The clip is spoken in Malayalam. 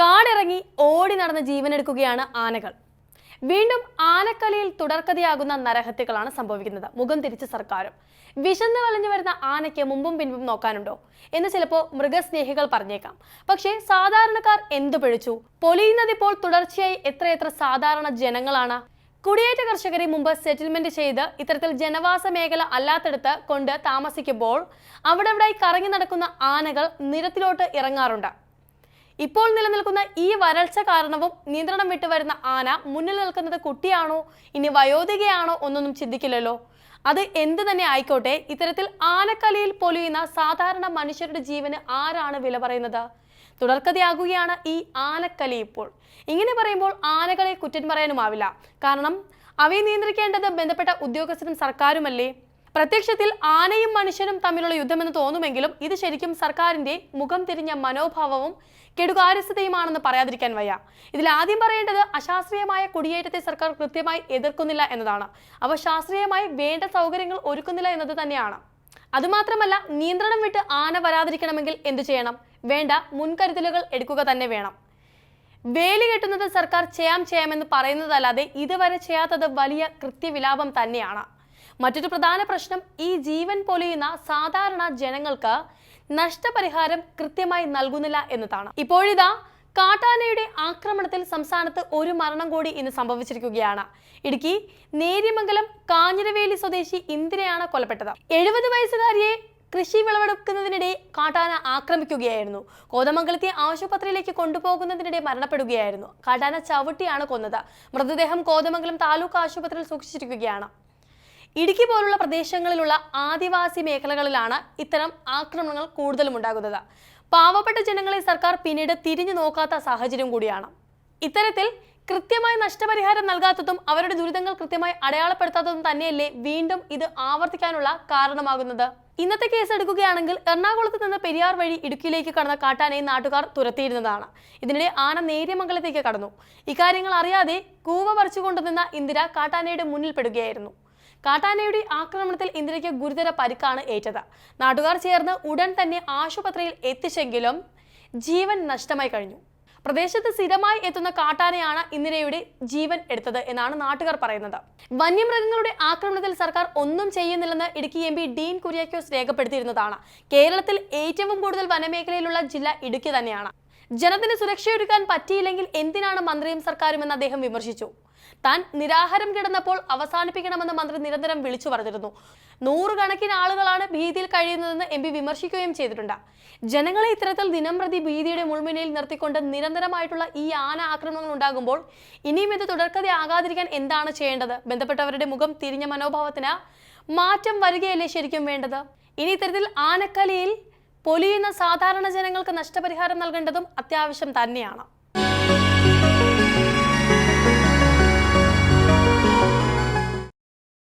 കാടിറങ്ങി ഓടി നടന്ന് ജീവനെടുക്കുകയാണ് ആനകൾ. വീണ്ടും ആനക്കലയിൽ തുടർക്കഥയാകുന്ന നരഹത്യകളാണ് സംഭവിക്കുന്നത്. മുഖം തിരിച്ച് സർക്കാരും. വിശന്ന് വലഞ്ഞു വരുന്ന ആനയ്ക്ക് മുമ്പും പിൻപും നോക്കാനുണ്ടോ? എന്ന് ചിലപ്പോൾ മൃഗസ്നേഹികൾ പറഞ്ഞേക്കാം. പക്ഷേ സാധാരണക്കാർ എന്തു പിഴച്ചു? പൊലിയുന്നതിപ്പോൾ തുടർച്ചയായി എത്രയെത്ര സാധാരണ ജനങ്ങളാണ്? കുടിയേറ്റ കർഷകരെ മുമ്പ് സെറ്റിൽമെന്റ് ചെയ്ത് ഇത്തരത്തിൽ ജനവാസ മേഖല അല്ലാത്തടത്ത് കൊണ്ട് താമസിക്കുമ്പോൾ അവിടെ ഇവിടെയായി കറങ്ങി നടക്കുന്ന ആനകൾ നിരത്തിലോട്ട് ഇറങ്ങാറുണ്ട്. ഇപ്പോൾ നിലനിൽക്കുന്ന ഈ വരൾച്ച കാരണവും നിയന്ത്രണം വിട്ടു വരുന്ന ആന മുന്നിൽ നിൽക്കുന്നത് കുട്ടിയാണോ? ഇനി വയോധികയാണോ? ഒന്നൊന്നും ചിന്തിക്കില്ലല്ലോ. അത് എന്ത് തന്നെ ആയിക്കോട്ടെ ഇത്തരത്തിൽ ആനക്കലിയിൽ പൊലിയുന്ന സാധാരണ മനുഷ്യരുടെ ജീവന് ആരാണ് വില പറയുന്നത്? തുടർക്കഥയാകുകയാണ് ഈ ആനക്കലി ഇപ്പോൾ. ഇങ്ങനെ പറയുമ്പോൾ ആനകളെ കുറ്റം പറയാനുമാവില്ല. കാരണം അവയെ നിയന്ത്രിക്കേണ്ടത് ബന്ധപ്പെട്ട ഉദ്യോഗസ്ഥരും സർക്കാരുമല്ലേ? പ്രത്യക്ഷത്തിൽ ആനയും മനുഷ്യനും തമ്മിലുള്ള യുദ്ധമെന്ന് തോന്നുമെങ്കിലും ഇത് ശരിക്കും സർക്കാരിന്റെ മുഖം തിരിഞ്ഞ മനോഭാവവും കെടുകാര്യസ്ഥതയുമാണെന്ന് പറയാതിരിക്കാൻ വയ്യ. ഇതിൽ ആദ്യം പറയേണ്ടത് അശാസ്ത്രീയമായ കുടിയേറ്റത്തെ സർക്കാർ കൃത്യമായി എതിർക്കുന്നില്ല എന്നതാണ്. അവ ശാസ്ത്രീയമായി വേണ്ട സൗകര്യങ്ങൾ ഒരുക്കുന്നില്ല എന്നത് തന്നെയാണ്. അതുമാത്രമല്ല നിയന്ത്രണം വിട്ട് ആന വരാതിരിക്കണമെങ്കിൽ എന്തു ചെയ്യണം? വേണ്ട മുൻകരുതലുകൾ എടുക്കുക തന്നെ വേണം. വേലി കെട്ടുന്നത് സർക്കാർ ചെയ്യാം ചെയ്യാമെന്ന് പറയുന്നതല്ലാതെ ഇതുവരെ ചെയ്യാത്തത് വലിയ കൃത്യവിലാപം തന്നെയാണ്. മറ്റൊരു പ്രധാന പ്രശ്നം ഈ ജീവൻ പൊലിയുന്ന സാധാരണ ജനങ്ങൾക്ക് നഷ്ടപരിഹാരം കൃത്യമായി നൽകുന്നില്ല എന്നതാണ്. ഇപ്പോഴിതാ കാട്ടാനയുടെ ആക്രമണത്തിൽ സംസ്ഥാനത്ത് ഒരു മരണം കൂടി ഇന്ന് സംഭവിച്ചിരിക്കുകയാണ്. ഇടുക്കി നേര്യമംഗലം കാഞ്ഞിരവേലി സ്വദേശി ഇന്ദിരയാണ് കൊല്ലപ്പെട്ടത്. എഴുപത് വയസ്സുകാരിയെ കൃഷി വിളവെടുക്കുന്നതിനിടെ കാട്ടാന ആക്രമിക്കുകയായിരുന്നു. കോതമംഗലത്തെ ആശുപത്രിയിലേക്ക് കൊണ്ടുപോകുന്നതിനിടെ മരണപ്പെടുകയായിരുന്നു. കാട്ടാന ചവിട്ടിയാണ് കൊന്നത്. മൃതദേഹം കോതമംഗലം താലൂക്ക് ആശുപത്രിയിൽ സൂക്ഷിച്ചിരിക്കുകയാണ്. ഇടുക്കി പോലുള്ള പ്രദേശങ്ങളിലുള്ള ആദിവാസി മേഖലകളിലാണ് ഇത്തരം ആക്രമണങ്ങൾ കൂടുതലും ഉണ്ടാകുന്നത്. പാവപ്പെട്ട ജനങ്ങളെ സർക്കാർ പിന്നീട് തിരിഞ്ഞു നോക്കാത്ത സാഹചര്യം കൂടിയാണ്. ഇത്തരത്തിൽ കൃത്യമായ നഷ്ടപരിഹാരം നൽകാത്തതും അവരുടെ ദുരിതങ്ങൾ കൃത്യമായി അടയാളപ്പെടുത്താത്തതും തന്നെയല്ലേ വീണ്ടും ഇത് ആവർത്തിക്കാനുള്ള കാരണമാകുന്നത്? ഇന്നത്തെ കേസ് എടുക്കുകയാണെങ്കിൽ എറണാകുളത്ത് നിന്ന് പെരിയാർ വഴി ഇടുക്കിയിലേക്ക് കടന്ന കാട്ടാനയെ നാട്ടുകാർ തുരത്തിയിരുന്നതാണ്. ഇതിനിടെ ആന നേര്യമംഗലത്തേക്ക് കടന്നു. ഇക്കാര്യങ്ങൾ അറിയാതെ കൂവ പറിച്ചുകൊണ്ടുനിന്ന ഇന്ദിര കാട്ടാനയുടെ മുന്നിൽ പെടുകയായിരുന്നു. കാട്ടാനയുടെ ആക്രമണത്തിൽ ഇന്ദിരയ്ക്ക് ഗുരുതര പരിക്കാണ് ഏറ്റത്. നാട്ടുകാർ ചേർന്ന് ഉടൻ തന്നെ ആശുപത്രിയിൽ എത്തിച്ചെങ്കിലും ജീവൻ നഷ്ടമായി കഴിഞ്ഞു. പ്രദേശത്ത് സ്ഥിരമായി എത്തുന്ന കാട്ടാനയാണ് ഇന്ദിരയുടെ ജീവൻ എടുത്തത് എന്നാണ് നാട്ടുകാർ പറയുന്നത്. വന്യമൃഗങ്ങളുടെ ആക്രമണത്തിൽ സർക്കാർ ഒന്നും ചെയ്യുന്നില്ലെന്ന് ഇടുക്കി എം പി ഡീൻ കുര്യാക്കോസ് രേഖപ്പെടുത്തിയിരുന്നതാണ്. കേരളത്തിൽ ഏറ്റവും കൂടുതൽ വനമേഖലയിലുള്ള ജില്ല ഇടുക്കി തന്നെയാണ്. ജനത്തിന് സുരക്ഷയൊരുക്കാൻ പറ്റിയില്ലെങ്കിൽ എന്തിനാണ് മന്ത്രിയും സർക്കാരും എന്ന് അദ്ദേഹം വിമർശിച്ചു. താൻ നിരാഹാരം കിടന്നപ്പോൾ അവസാനിപ്പിക്കണമെന്ന് മന്ത്രി നിരന്തരം വിളിച്ചു പറഞ്ഞിരുന്നു. നൂറുകണക്കിന് ആളുകളാണ് ഭീതിയിൽ കഴിയുന്നതെന്ന് എം പി വിമർശിക്കുകയും ചെയ്തിട്ടുണ്ട്. ജനങ്ങളെ ഇത്തരത്തിൽ ദിനം പ്രതി ഭീതിയുടെ മുൾമിനയിൽ നിർത്തിക്കൊണ്ട് നിരന്തരമായിട്ടുള്ള ഈ ആന ആക്രമണങ്ങൾ ഉണ്ടാകുമ്പോൾ ഇനിയും ഇത് തുടർക്കഥയാകാതിരിക്കാൻ എന്താണ് ചെയ്യേണ്ടത്? ബന്ധപ്പെട്ടവരുടെ മുഖം തിരിഞ്ഞ മനോഭാവത്തിന് മാറ്റം വരികയല്ലേ ശരിക്കും വേണ്ടത്? ഇനി ഇത്തരത്തിൽ ആനക്കലിയിൽ പൊലിയുന്ന സാധാരണ ജനങ്ങൾക്ക് നഷ്ടപരിഹാരം നൽകേണ്ടതും അത്യാവശ്യം തന്നെയാണ്.